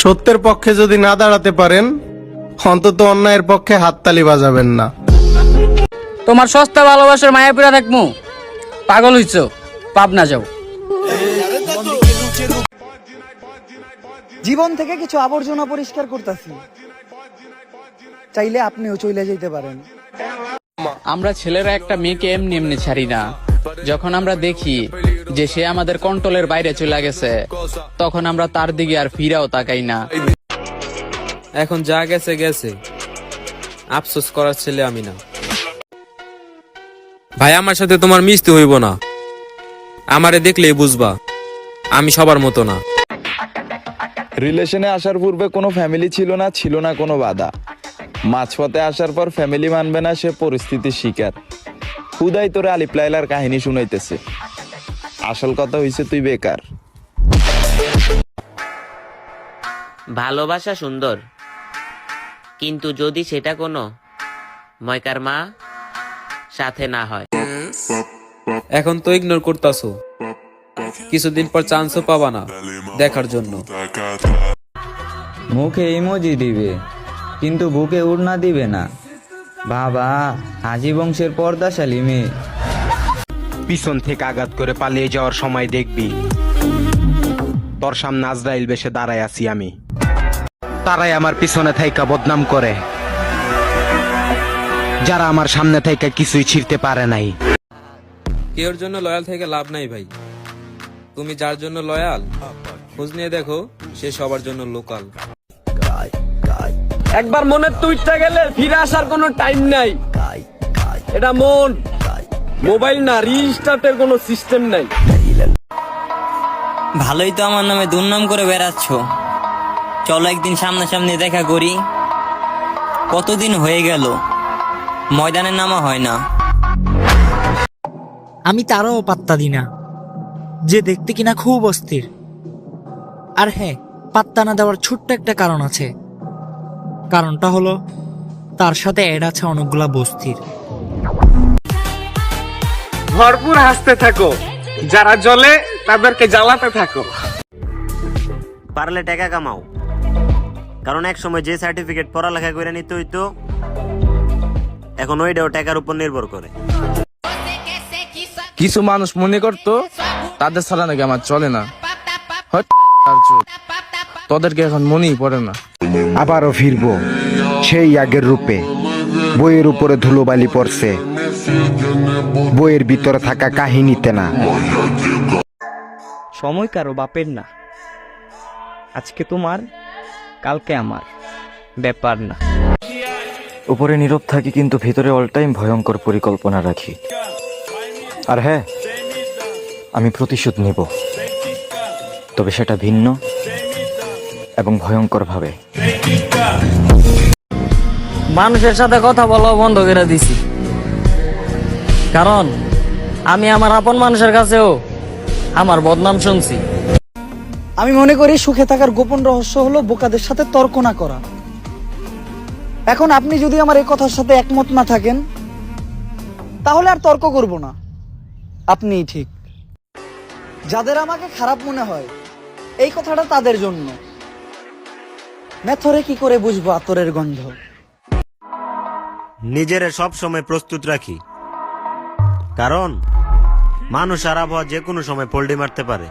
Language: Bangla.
সত্যের পক্ষে যদি না দাঁড়াতে পারেন অন্তত অন্যায়ের পক্ষে হাততালি বাজাবেন না। তোমার সস্তা ভালোবাসার মায়াপুরা থাকমু পাগল হইছ পাবনা যাও। জীবন থেকে কিছু আবর্জনা পরিষ্কার করতেছি। চাইলে আপনিও চলে যেতে পারেন। আমরা ছেলেরা একটা মেয়েকে এমনি এমনি ছাড়ি না। যখন আমরা দেখি যে সে আমাদের কন্ট্রোলের বাইরে চলে গেছে তখন আমরা তার দিকে আর ফিরাও তাকাই না। এখন যা গেছে গেছে। আফসোস করার ছেলে আমি না। ভাই আমার সাথে তোমার মিশতে হইব না। আমারে দেখলেই বুঝবা আমি সবার মতো না। রিলেশনে আসার পূর্বে কোনো ফ্যামিলি ছিল না ছিল না কোনো বাধা। মাঝপথে আসার পর ফ্যামিলি মানবে না সে পরিস্থিতির শিকার। হুদাই তোরে আলিপ লাইলার কাহিনী শুনাইতেছে। আসল কথা হইছে তুই বেকার। ভালোবাসা সুন্দর কিন্তু যদি সেটা কোনো ময়কার মা সাথে না হয়। এখন তো ইগনোর করতাছো। কিছুদিন পর চান্সও পাবা না দেখার জন্য। মুখে ইমোজি দিবে কিন্তু বুকে উড়না দিবে না। বাবা হাজি বংশের পর্দাশালী মেয়ে। পিছন থেকে আঘাত করে পালিয়ে যাওয়ার সময় দেখবি। তোর সামনে আজরাইল বেশে দাঁড়ায় আছি আমি। তারাই আমার পিছনে থাইকা বদনাম করে। যারা আমার সামনে থাইকা কিছুই ছিঁড়তে পারে নাই। কেউর জন্য লয়াল থেকে লাভ নাই ভাই। তুমি যার জন্য লয়াল খোঁজ নিয়ে দেখো, সে সবার জন্য লোকাল একবার মনের তুইটা গেলে ফিরে আসার কোনো টাইম নাই। এটা মন। মোবাইল না রিস্টার্টের কোনো সিস্টেম নাই। ভালোই তো আমার নামে দুর্নাম করে বেড়াচ্ছ। চলো একদিন সামনাসামনি দেখা করি। কতদিন হয়ে গেল? ময়দানে নামা হয় না। আমি তারও পাত্তা দিই না যে দেখতে কিনা খুব অস্থির। আর হ্যাঁ পাত্তা না দেওয়ার ছোট্ট একটা কারণ আছে। কারণটা হলো তার সাথে অ্যাড আছে অনেকগুলা বস্তির। ভরপুর হাসতে থাকো। যারা জলে তাদেরকে জ্বালাতে থাকো। পারলে টাকা কামাও। কারণ এক সময় যে সার্টিফিকেট পড়ালেখা করে নিতে হইতো এখন ওইটাও টাকার উপর নির্ভর করে। কিছু মানুষ মনে করতো তাদের ছাড়া নাকি আমার চলে না। তোদেরকে এখন মনেই পড়ে না। আবারও ফিরবো সেই আগের রূপে। বইয়ের উপরে ধুলোবালি পড়ছে। বইয়ের ভিতরে থাকা কাহিনীতে না সময় কারও বাপের না। আজকে তোমার কালকে আমার। ব্যাপার না। উপরে নীরব থাকি কিন্তু ভিতরে অল টাইম ভয়ঙ্কর পরিকল্পনা রাখি। আর হ্যাঁ আমি প্রতিশোধ নেব। তবে সেটা ভিন্ন এবং ভয়ঙ্করভাবে। মানুষের সাথে কথা বলা বন্ধ করে দিছি। কারণ, আমি আমার আপন মানুষের কাছেও আমার বদনাম শুনছি। আমি মনে করি সুখে থাকার গোপন রহস্য হলো বোকাদের সাথে তর্ক না করা। এখন আপনি যদি আমার এই কথার সাথে একমত না থাকেন, তাহলে আর তর্ক করব না। আপনিই ঠিক। যাদের আমাকে খারাপ মনে হয়, এই কথাটা তাদের জন্য। মেথরে কি করে বুঝব আতরের গন্ধ? নিজেরে সবসময় প্রস্তুত রাখি। কারণ মানুষ আর আবহাওয়া যে কোনো সময় পোল্ট্রি মারতে পারে।